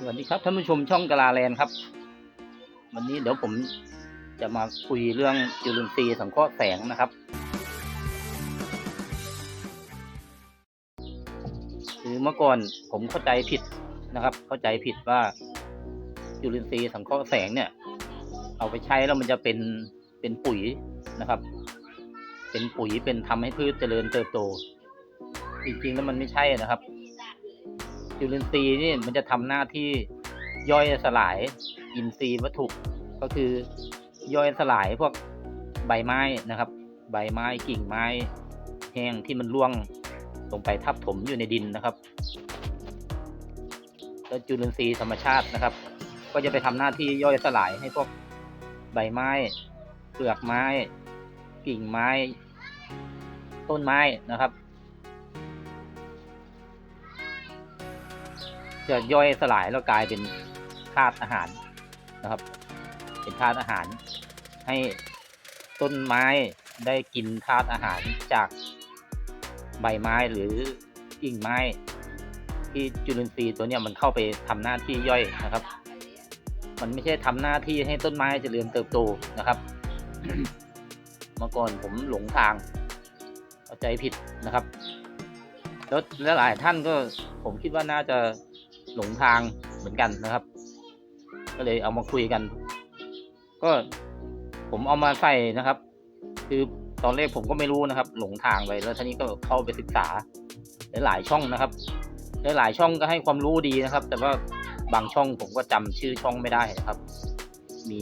สวัสดีครับท่านผู้ชมช่องกลาแลนครับ วันนี้เดี๋ยวผมจะมาคุยเรื่องจุลินทรีย์สังเคราะห์แสงนะครับ คือเมื่อก่อนผมเข้าใจผิดนะครับ เข้าใจผิดว่าจุลินทรีย์สังเคราะห์แสงเนี่ย เอาไปใช้แล้วมันจะเป็นเป็นปุ๋ยนะครับ เป็นปุ๋ยเป็นทำให้พืชเจริญเติบโต จริงๆแล้วมันไม่ใช่นะครับ จุลินทรีย์นี่มันจะทำหน้าที่ย่อยสลายอินทรีย์วัตถุก็คือย่อยสลายพวกใบไม้นะครับ ใบไม้กิ่งไม้แห้งที่มันร่วงลงไปทับถมอยู่ในดินนะครับแล้วจุลินทรีย์ธรรมชาตินะครับ ก็จะไปทำหน้าที่ย่อยสลายให้พวกใบไม้ เปลือกไม้ กิ่งไม้ ต้นไม้นะครับ จะย่อยสลายแล้วกลายเป็นธาตุอาหารนะครับ เป็นธาตุอาหาร ให้ต้นไม้ได้กินธาตุอาหารจากใบไม้หรือกิ่งไม้ ที่จุลินทรีย์ตัวเนี้ยมันเข้าไปทำหน้าที่ย่อยนะครับ มันไม่ใช่ทำหน้าที่ให้ต้นไม้เจริญเติบโตนะครับเมื่อก่อนผมหลงทางเข้าใจผิดนะครับ แล้วหลายท่านก็ผมคิดว่าน่าจะ หลงทางเหมือนกันนะครับ ก็เลยเอามาคุยกัน ก็ผมเอามาใส่นะครับ คือตอนแรกผมก็ไม่รู้นะครับ หลงทางไปแล้วทีนี้ก็เข้าไปศึกษาหลายช่องนะครับหลายช่องก็ให้ความรู้ดีนะครับ แต่ว่าบางช่องผมก็จำชื่อช่องไม่ได้นะครับ มี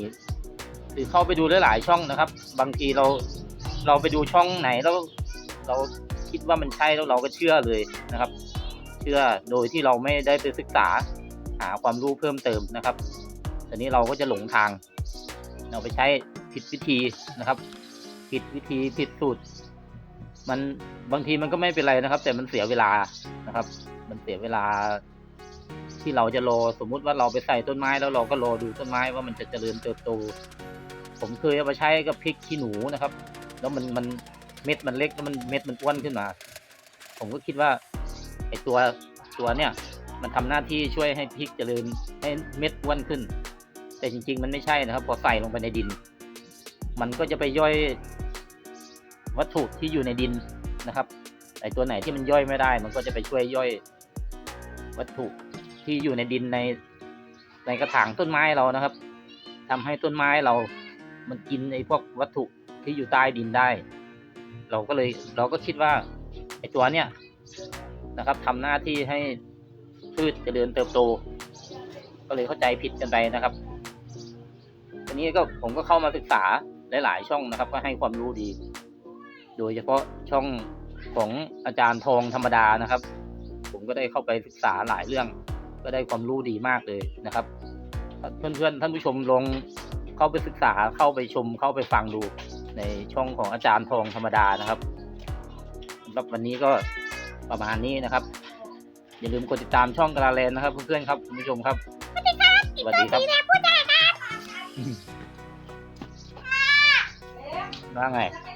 คือเข้าไปดูหลายๆช่องนะครับ บางทีเราเราไปดูช่องไหนแล้วเราคิดว่ามันใช่แล้วเราก็เชื่อเลยนะครับ ชื่อโดยที่เราไม่ได้ไปศึกษาหาความรู้เพิ่มเติมนะครับตอนนี้เราก็จะหลงทาง เราไปใช้ผิดวิธีนะครับผิดวิธีผิดสูตร มันบางทีมันก็ไม่เป็นไรนะครับ แต่มันเสียเวลานะครับ มันเสียเวลา ที่เราจะรอสมมุติว่าเราไปใส่ต้นไม้แล้วเราก็รอดูต้นไม้ว่ามันจะเจริญเติบโต ผมเคยเอาไปใช้กับพริกขี้หนูนะครับ แล้วมันมันเม็ดมันเล็กแล้วมันเม็ดมันอ้วนขึ้นมา ผมก็คิดว่า ตัวตัวเนี่ยมันทำหน้าที่ช่วยให้พริกเจริญให้เม็ดอ้วนขึ้น แต่จริง ๆ มันไม่ใช่นะครับ พอใส่ลงไปในดิน มันก็จะไปย่อยวัตถุที่อยู่ในดินนะครับไอตัวไหนที่มันย่อยไม่ได้ มันก็จะไปช่วยย่อยวัตถุที่อยู่ในดินในในกระถางต้นไม้เรานะครับทำให้ต้นไม้เรา มันกินไอพวกวัตถุที่อยู่ใต้ดินได้ เราก็เลยเราก็คิดว่าไอตัวเนี้ย นะครับทำหน้าที่ให้พืชเจริญเติบโต ก็เลยเข้าใจผิดกันไปนะครับทีนี้ก็ผมก็เข้ามาศึกษาหลายๆ ช่องนะครับ ก็ให้ความรู้ดี โดยเฉพาะช่องของอาจารย์ทองธรรมดานะครับ ผมก็ได้เข้าไปศึกษาหลายเรื่อง ก็ได้ความรู้ดีมากเลยนะครับเพื่อนๆท่านผู้ชมลองเข้าไปศึกษาเข้าไปชมเข้าไปฟังดูในช่องของอาจารย์ทองธรรมดานะครับสำหรับวันนี้ก็ ประมาณนี้นะครับ อย่าลืมกดติดตามช่องกระลาแลนนะครับเพื่อนๆครับคุณผู้ชมครับสวัสดีครับสวัสดีครับว่าไงเ